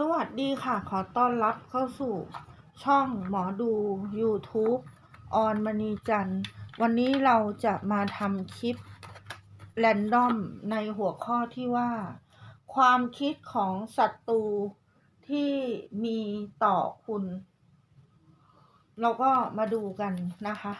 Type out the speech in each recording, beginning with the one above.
สวัสดีค่ะ ขอต้อนรับเข้าสู่ช่องหมอดู YouTube ออนมณีจันทร์ วันนี้เราจะมาทำคลิปแรนดอมในหัวข้อที่ว่า ความคิดของศัตรูที่มีต่อคุณ เราก็มาดูกันนะคะ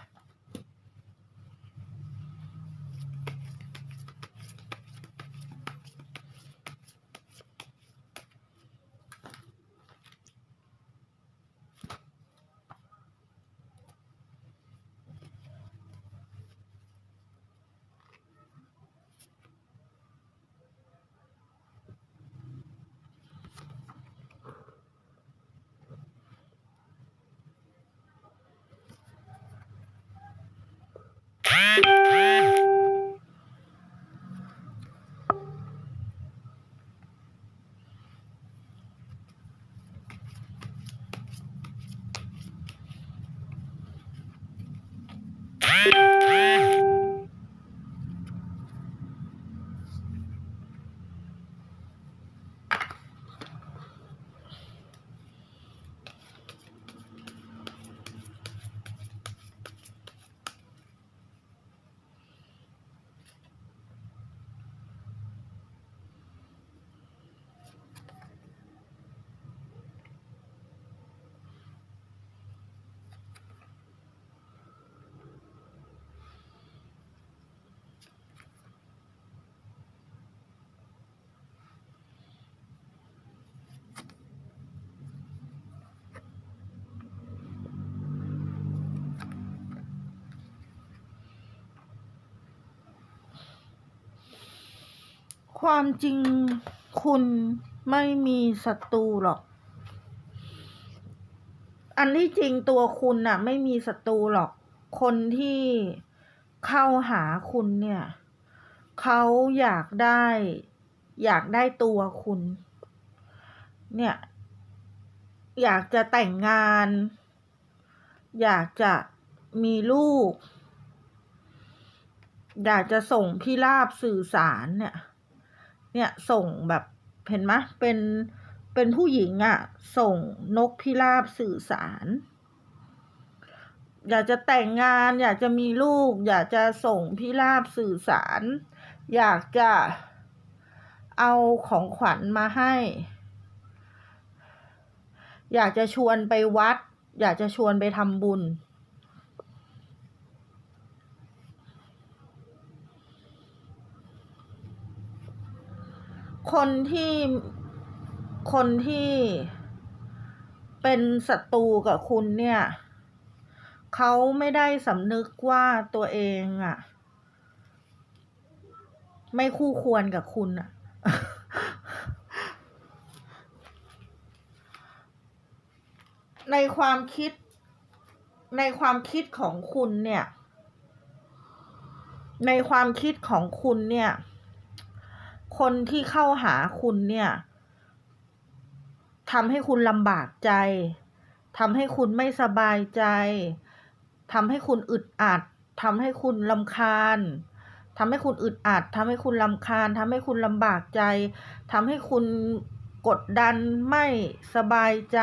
ความจริงคุณไม่มีศัตรูหรอก อันที่จริงตัวคุณน่ะ ไม่มีศัตรูหรอก คนที่เข้าหาคุณเนี่ย เขาอยากได้ อยากได้ตัวคุณ เนี่ย อยากจะแต่งงาน อยากจะมีลูก อยากจะส่งพี่ลาบสื่อสารเนี่ย เนี่ยส่งแบบเห็นไหมเป็นเป็นผู้หญิงอะ่ะ ส่งนกพิราบสื่อสาร อยากจะแต่งงาน อยากจะมีลูก อยากจะส่งพิราบสื่อสาร อยากจะเอาของขวัญมาให้ อยากจะชวนไปวัด อยากจะชวนไปทำบุญ คนที่คนที่เป็นศัตรูกับคุณเนี่ย เขาไม่ได้สำนึกว่าตัวเองอะ่ะ ไม่คู่ควรกับคุณอะในความคิด ในความคิดของคุณเนี่ย ในความคิดของคุณเนี่ย คนที่เข้าหาคุณเนี่ยทำให้คุณลำบากใจทำให้คุณไม่สบายใจทำให้คุณอึดอัดทำให้คุณลำคาญทำให้คุณอึดอัดทำให้คุณลำคาญทำให้คุณลำบากใจทำให้คุณกดดันไม่สบายใจ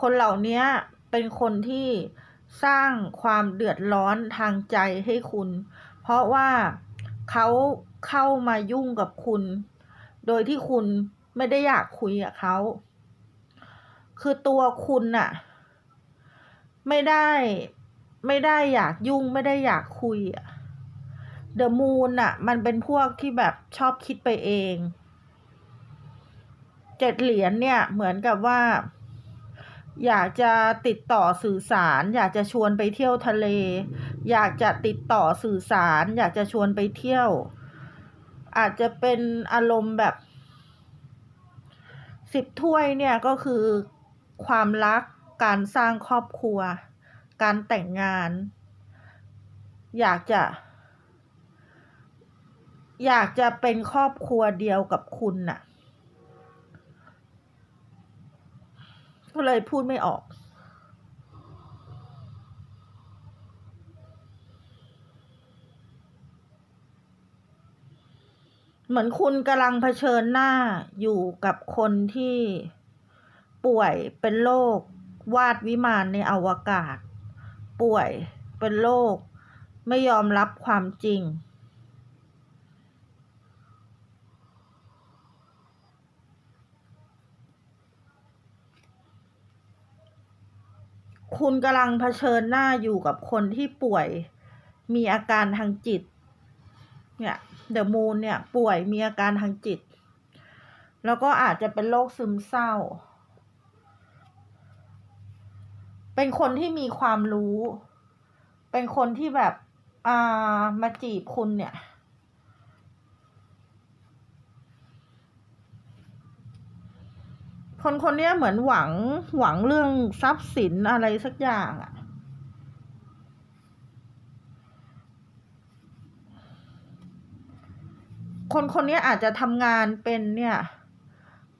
คนเหล่านี้เป็นคนที่สร้างความเดือดร้อนทางใจให้คุณ เพราะว่าเขา เข้ามายุ่งกับคุณ โดยที่คุณไม่ได้อยากคุยกับเขา คือตัวคุณน่ะ ไม่ได้ไม่ได้อยากยุ่งไม่ได้อยากคุยอะเดอะมูนน่ะมันเป็นพวกที่แบบชอบคิดไปเอง เจ็ดเหรียญเนี่ยเหมือนกับว่า อยากจะติดต่อสื่อสาร อยากจะชวนไปเที่ยวทะเล อยากจะติดต่อสื่อสาร อยากจะชวนไปเที่ยว อาจจะเป็นอารมณ์แบบสิบถ้วยเนี่ยก็คือความรักการสร้างครอบครัว การแต่งงาน อยากจะ อยากจะเป็นครอบครัวเดียวกับคุณน่ะ ก็เลยพูดไม่ออก เหมือนคุณกำลังเผชิญหน้าอยู่กับคนที่ป่วยเป็นโรควาดวิมานในอวกาศ ป่วยเป็นโรคไม่ยอมรับความจริง คุณกำลังเผชิญหน้าอยู่กับคนที่ป่วย มีอาการทางจิต เนี่ยเดอะมูนเนี่ยป่วยมีอาการทางจิต แล้วก็อาจจะเป็นโรคซึมเศร้า เป็นคนที่มีความรู้ เป็นคนที่แบบอ่ามาจีบคุณเนี่ยคนคนนี้เหมือนหวังหวังเรื่องทรัพย์สินอะไรสักอย่างอะ คนคนนี้อาจจะทำงานเป็นเนี่ย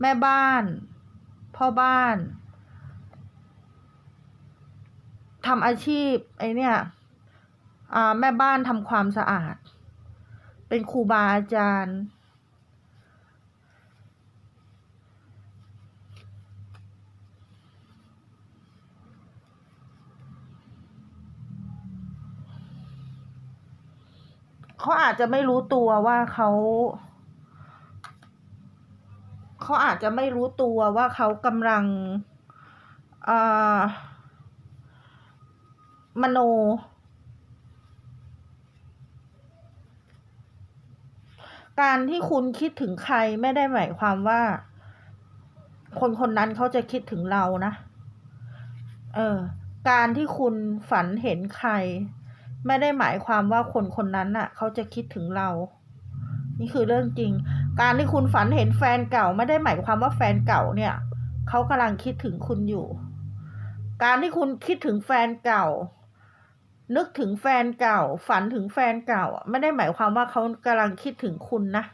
แม่บ้าน พ่อบ้านทำอาชีพไอเนี่ยแม่บ้านทำความสะอาด เป็นครูบาอาจารย์ เขาอาจจะไม่รู้ตัวว่าเขาเขาอาจจะไม่รู้ตัวว่าเขากำลังอ่อมโน การที่คุณคิดถึงใครไม่ได้หมายความว่า คนคนนั้นเขาจะคิดถึงเรานะ เออ การที่คุณฝันเห็นใคร ไม่ได้หมายความว่าคนคนนั้นน่ะ เขาจะคิดถึงเรา นี่คือเรื่องจริง การที่คุณฝันเห็นแฟนเก่า ไม่ได้หมายความว่าแฟนเก่าเนี่ย เขากำลังคิดถึงคุณอยู่ การที่คุณคิดถึงแฟนเก่า นึกถึงแฟนเก่า ฝันถึงแฟนเก่า ไม่ได้หมายความว่าเขากำลังคิดถึงคุณนะ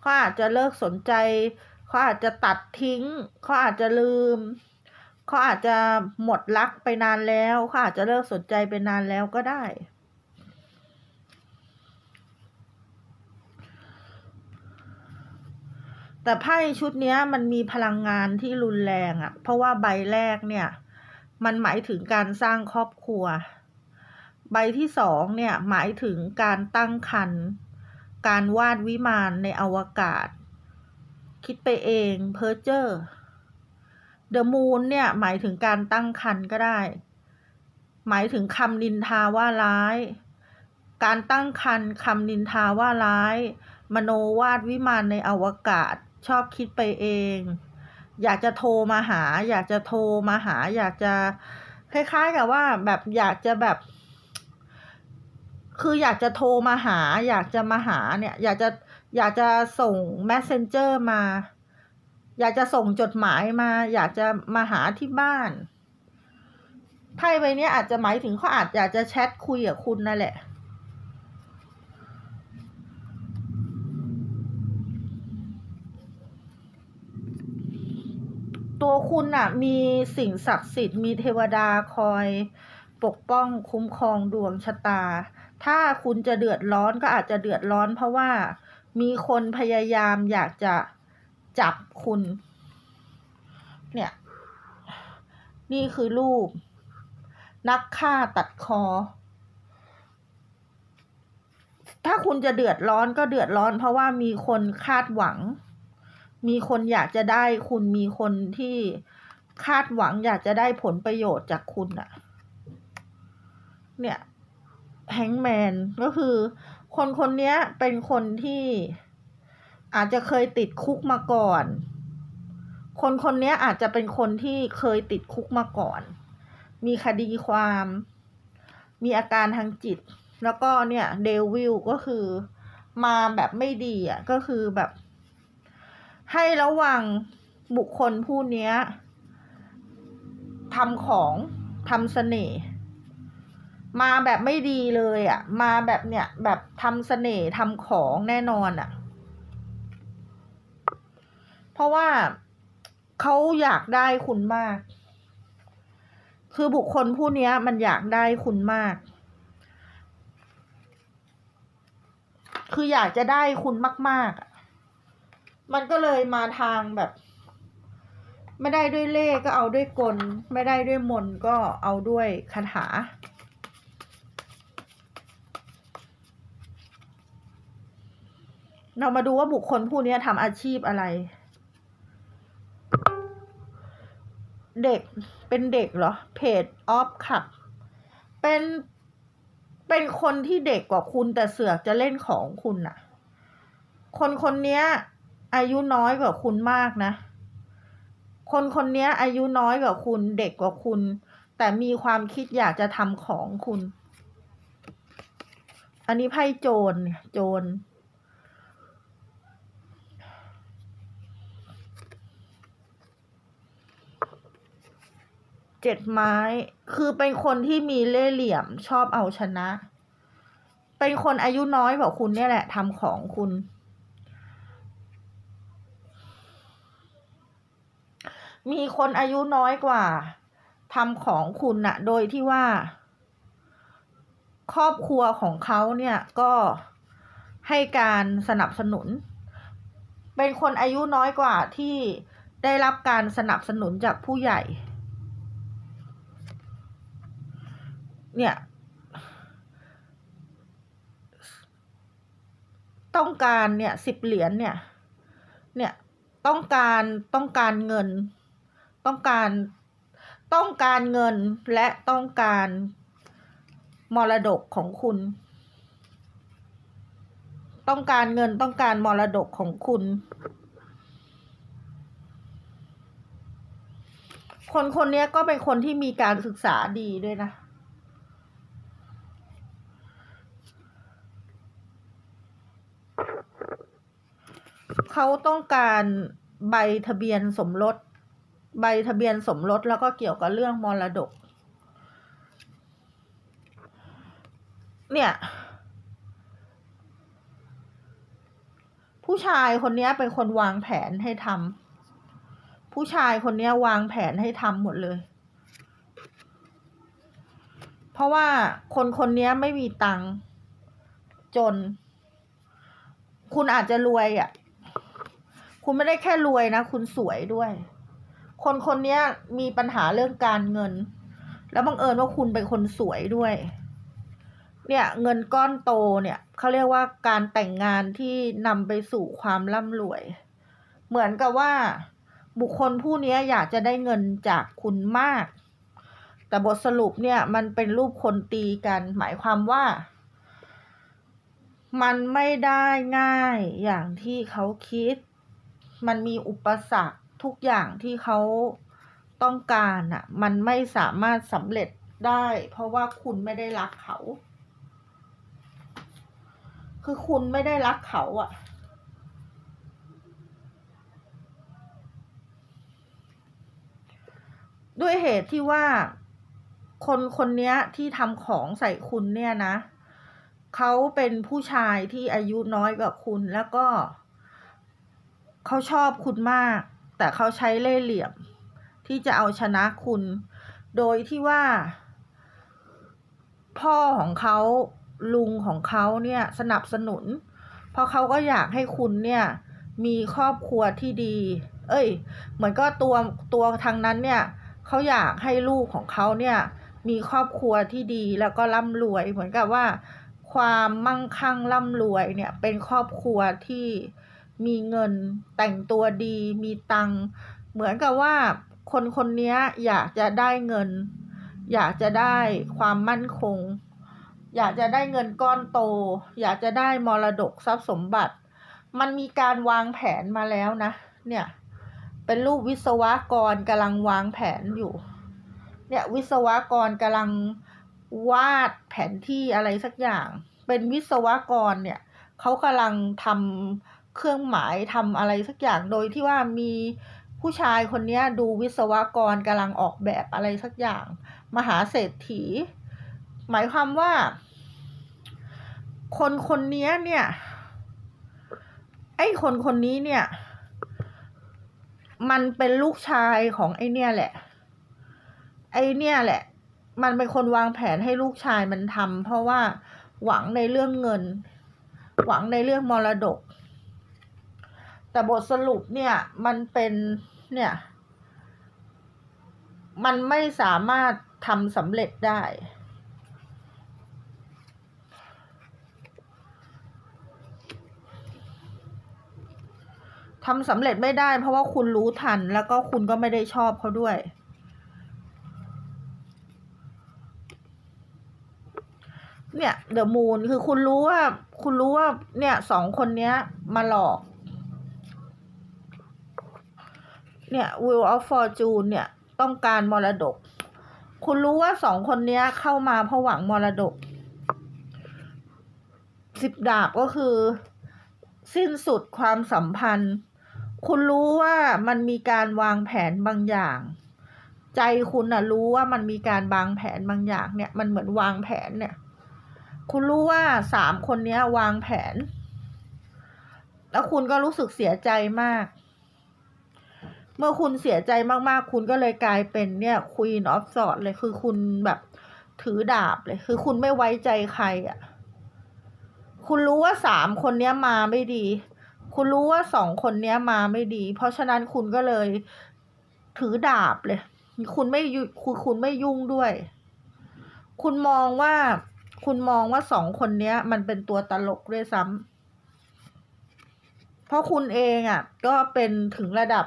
เขาอาจจะเลิกสนใจเขาอาจจะตัดทิ้งเขาอาจจะลืมเขาอาจจะหมดรักไปนานแล้วเขาอาจจะเลิกสนใจไปนานแล้วก็ได้ แต่ไพ่ชุดนี้มันมีพลังงานที่รุนแรงอะ่ะ เพราะว่าใบแรกเนี่ย มันหมายถึงการสร้างครอบครัว ใบที่สองเนี่ยหมายถึงการตั้งครรภ์การวาดวิมานในอวกาศ คิดไปเองเพ้อเจ้อเดอะมูนเนี่ยหมายถึงการตั้งครรภ์ก็ได้ หมายถึงคำนินทาว่าร้าย การตั้งครรภ์คำนินทาว่าร้าย มโนวาดวิมานในอวกาศ ชอบคิดไปเอง อยากจะโทรมาหา อยากจะโทรมาหา อยากจะคล้ายๆกับว่าแบบอยากจะแบบ คืออยากจะโทรมาหา อยากจะมาหาเนี่ย อยากจะอยากจะส่ง messenger มา อยากจะส่งจดหมายมา อยากจะมาหาที่บ้านไพ่ใบนี้อาจจะหมายถึงเขาอาจอยากจะแชทคุยกับคุณนั่นแหละ ตัวคุณน่ะมีสิ่งศักดิ์สิทธิ์มีเทวดาคอยปกป้องคุ้มครองดวงชะตา ถ้าคุณจะเดือดร้อนก็อาจจะเดือดร้อนเพราะว่ามีคนพยายามอยากจะจับคุณ เนี่ย นี่คือรูป นักฆ่าตัดคอ ถ้าคุณจะเดือดร้อนก็เดือดร้อนเพราะว่ามีคนคาดหวัง มีคนอยากจะได้คุณมีคนที่คาดหวังอยากจะได้ผลประโยชน์จากคุณอะเนี่ยแฮงแมนก็คือ คนคนนี้เป็นคนที่อาจจะเคยติดคุกมาก่อน คนคนนี้อาจจะเป็นคนที่เคยติดคุกมาก่อน มีคดีความ มีอาการทางจิต แล้วก็เนี่ยเดวิลก็คือมาแบบไม่ดีอะก็คือแบบ ให้ระวังบุคคลผู้นี้ทำของทำเสน่ห์มาแบบไม่ดีเลยอะ มาแบบเนี่ยแบบทำเสน่ห์ทำของแน่นอนอะ เพราะว่าเขาอยากได้คุณมาก คือบุคคลผู้นี้มันอยากได้คุณมาก คืออยากจะได้คุณมาก ๆ มันก็เลยมาทางแบบ ไม่ได้ด้วยเล่ก็เอาด้วยกล ไม่ได้ด้วยมนก็เอาด้วยคาถา เรามาดูว่าบุคคลผู้นี้ทำอาชีพอะไร เด็กเป็นเด็กเหรอ เพจออฟค่ะเป็นเป็นคนที่เด็กกว่าคุณแต่เสือกจะเล่นของคุณน่ะ คนคนนี้ อายุน้อยกว่าคุณมากนะ คนคนนี้อายุน้อยกว่าคุณเด็กกว่าคุณ แต่มีความคิดอยากจะทำของคุณ อันนี้ไพ่โจรโจรเจ็ดไม้ คือเป็นคนที่มีเล่ห์เหลี่ยมชอบเอาชนะ เป็นคนอายุน้อยกว่าคุณเนี่ยแหละทำของคุณ มีคนอายุน้อยกว่าทำของคุณน่ะโดยที่ว่า ครอบครัวของเขาเนี่ยก็ให้การสนับสนุน เป็นคนอายุน้อยกว่าที่ได้รับการสนับสนุนจากผู้ใหญ่ เนี่ย ต้องการเนี่ยสิบเหรียญเนี่ย เนี่ยต้องการต้องการเงิน ต้องการต้องการเงินและต้องการมรดกของคุณ ต้องการเงินต้องการมรดกของคุณ คนคนนี้ก็เป็นคนที่มีการศึกษาดีด้วยนะเขาต้องการใบทะเบียนสมรส ใบทะเบียนสมรสแล้วก็เกี่ยวกับเรื่องมรดก เนี่ย ผู้ชายคนนี้เป็นคนวางแผนให้ทำผู้ชายคนนี้วางแผนให้ทำหมดเลย เพราะว่าคนคนนี้ไม่มีตังค์จน คุณอาจจะรวยอะ่ะ คุณไม่ได้แค่รวยนะ คุณสวยด้วย คนคนนี้มีปัญหาเรื่องการเงิน แล้วบังเอิญว่าคุณเป็นคนสวยด้วย เนี่ยเงินก้อนโตเนี่ยเขาเรียกว่าการแต่งงานที่นำไปสู่ความร่ำรวย เหมือนกับว่าบุคคลผู้นี้อยากจะได้เงินจากคุณมาก แต่บทสรุปเนี่ยมันเป็นรูปคนตีกัน หมายความว่า มันไม่ได้ง่ายอย่างที่เขาคิด มันมีอุปสรรค ทุกอย่างที่เขาต้องการอะ มันไม่สามารถสำเร็จได้ เพราะว่าคุณไม่ได้รักเขา คือคุณไม่ได้รักเขาอะด้วยเหตุที่ว่าคนคนนี้ที่ทำของใส่คุณเนี่ยนะ เขาเป็นผู้ชายที่อายุน้อยกว่าคุณแล้วก็ เขาชอบคุณมาก แต่เขาใช้เล่ห์เหลี่ยม ที่จะเอาชนะคุณ โดยที่ว่า พ่อของเขาลุงของเขาเนี่ยสนับสนุน เพราะเขาก็อยากให้คุณเนี่ย มีครอบครัวที่ดี เอ้ย เหมือนก็ตัวตัวทางนั้นเนี่ยเขาอยากให้ลูกของเขาเนี่ย มีครอบครัวที่ดีแล้วก็ร่ำรวย เหมือนกับว่า ความมั่งคั่งร่ำรวยเนี่ย เป็นครอบครัวที่ มีเงิน แต่งตัวดี มีตัง เหมือนกับว่าคนคนนี้อยากจะได้เงิน อยากจะได้ความมั่นคง อยากจะได้เงินก้อนโต อยากจะได้มรดกทรัพย์สมบัติ มันมีการวางแผนมาแล้วนะ เนี่ย เป็นรูปวิศวกรกำลังวางแผนอยู่ เนี่ยวิศวกรกำลังวาดแผนที่อะไรสักอย่าง เป็นวิศวกรเนี่ยเขากำลังทำ เครื่องหมายทำอะไรสักอย่างโดยที่ว่ามีผู้ชายคนนี้ดูวิศวกรกำลังออกแบบอะไรสักอย่าง มหาเศรษฐี หมายความว่า คนคนนี้เนี่ย ไอ้คนคนนี้เนี่ย มันเป็นลูกชายของไอ้เนี่ยแหละ ไอ้เนี่ยแหละ มันเป็นคนวางแผนให้ลูกชายมันทำเพราะว่าหวังในเรื่องเงิน หวังในเรื่องมรดก แต่บทสรุปเนี่ยมันเป็นเนี่ย มันไม่สามารถทำสำเร็จได้ ทำสำเร็จไม่ได้ เพราะว่าคุณรู้ทันแล้วก็คุณก็ไม่ได้ชอบเขาด้วย เนี่ยเดอะมูนคือคุณรู้ว่า คุณรู้ว่า เนี่ยสองคนเนี้ย มาหลอก เนี่ย Wheel of Fortune เนี่ยต้องการมรดก คุณรู้ว่าสองคนเนี้ยเข้ามาเพราะหวังมรดกสิบดาบก็คือ สิ้นสุดความสัมพันธ์ คุณรู้ว่ามันมีการวางแผนบางอย่าง ใจคุณน่ะรู้ว่ามันมีการวางแผนบางอย่างเนี่ย มันเหมือนวางแผนเนี่ย คุณรู้ว่าสามคนเนี้ยวางแผน แล้วคุณก็รู้สึกเสียใจมาก เมื่อคุณเสียใจมากๆ คุณก็เลยกลายเป็นเนี่ย Queen of Swords เลยคือคุณแบบถือดาบเลย คือคุณไม่ไว้ใจใครอะ คุณรู้ว่าสามคนเนี้ยมาไม่ดี คุณรู้ว่าสองคนเนี้ยมาไม่ดี เพราะฉะนั้นคุณก็เลยถือดาบเลย คุณไม่ยุคุณคุณไม่ยุ่งด้วย คุณมองว่า คุณมองว่าสองคนเนี้ย มันเป็นตัวตลกด้วยซ้ำเพราะคุณเองอะ ก็เป็นถึงระดับ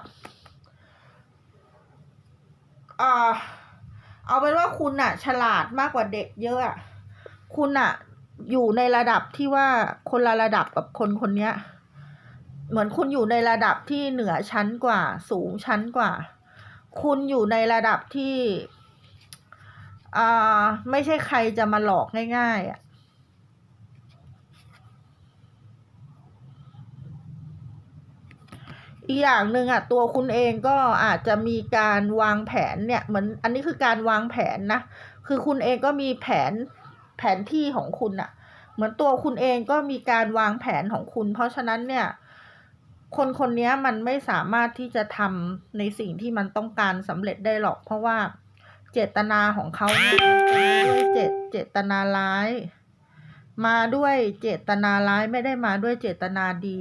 อ่าเอาเป็นว่าคุณอะฉลาดมากกว่าเด็กเยอะอะคุณอะอยู่ในระดับที่ว่าคนละระดับกับคนคนเนี้ย เหมือนคุณอยู่ในระดับที่เหนือชั้นกว่า สูงชั้นกว่า คุณอยู่ในระดับที่อ่าไม่ใช่ใครจะมาหลอกง่าย ๆอะ อีกอย่างหนึ่งอะตัวคุณเองก็อาจจะมีการวางแผนเนี่ยเหมือนอันนี้คือการวางแผนนะคือคุณเองก็มีแผนแผนที่ของคุณอะ เหมือนตัวคุณเองก็มีการวางแผนของคุณ เพราะฉะนั้นเนี่ย คนคนนี้มันไม่สามารถที่จะทำในสิ่งที่มันต้องการสำเร็จได้หรอก เพราะว่าเจตนาของเขาเนี่ยด้วยเจตเจตนาร้าย มาด้วยเจตนาร้ายไม่ได้มาด้วยเจตนาดี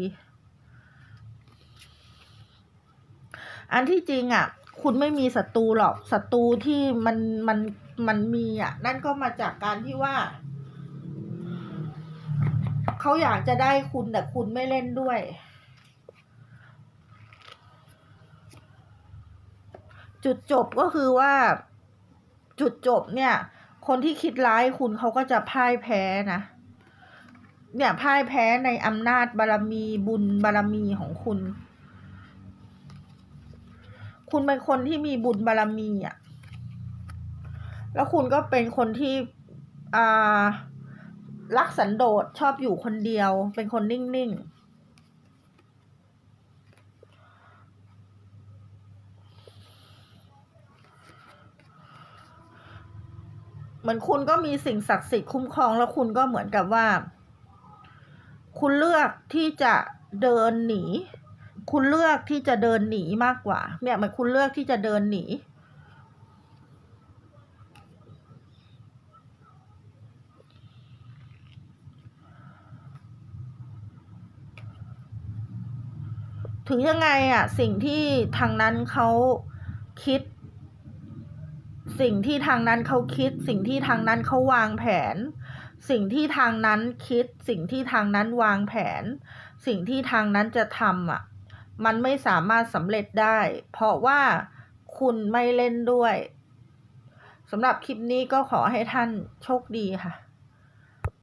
อันที่จริงอะ คุณไม่มีศัตรูหรอกศัตรูที่มันมันมันมีอะ นั่นก็มาจากการที่ว่าเขาอยากจะได้คุณแต่คุณไม่เล่นด้วย จุดจบก็คือว่า จุดจบเนี่ย คนที่คิดร้ายคุณเขาก็จะพ่ายแพ้นะเนี่ยพ่ายแพ้ในอำนาจบารมีบุญบารมีของคุณ คุณเป็นคนที่มีบุญบารมีอะแล้วคุณก็เป็นคนที่อ่ารักสันโดษชอบอยู่คนเดียว เป็นคนนิ่งๆเหมือนคุณก็มีสิ่งศักดิ์สิทธิ์คุ้มครองแล้วคุณก็เหมือนกับว่า คุณเลือกที่จะเดินหนี คุณเลือกที่จะเดินหนีมากกว่า เนี่ยเหมือนคุณเลือกที่จะเดินหนีถึงยังไงอะสิ่งที่ทางนั้นเขาคิด สิ่งที่ทางนั้นเขาคิด สิ่งที่ทางนั้นเขาวางแผน สิ่งที่ทางนั้นคิด สิ่งที่ทางนั้นวางแผน สิ่งที่ทางนั้นจะทำอะ มันไม่สามารถสำเร็จได้ เพราะว่าคุณไม่เล่นด้วยสำหรับคลิปนี้ก็ขอให้ท่านโชคดีค่ะ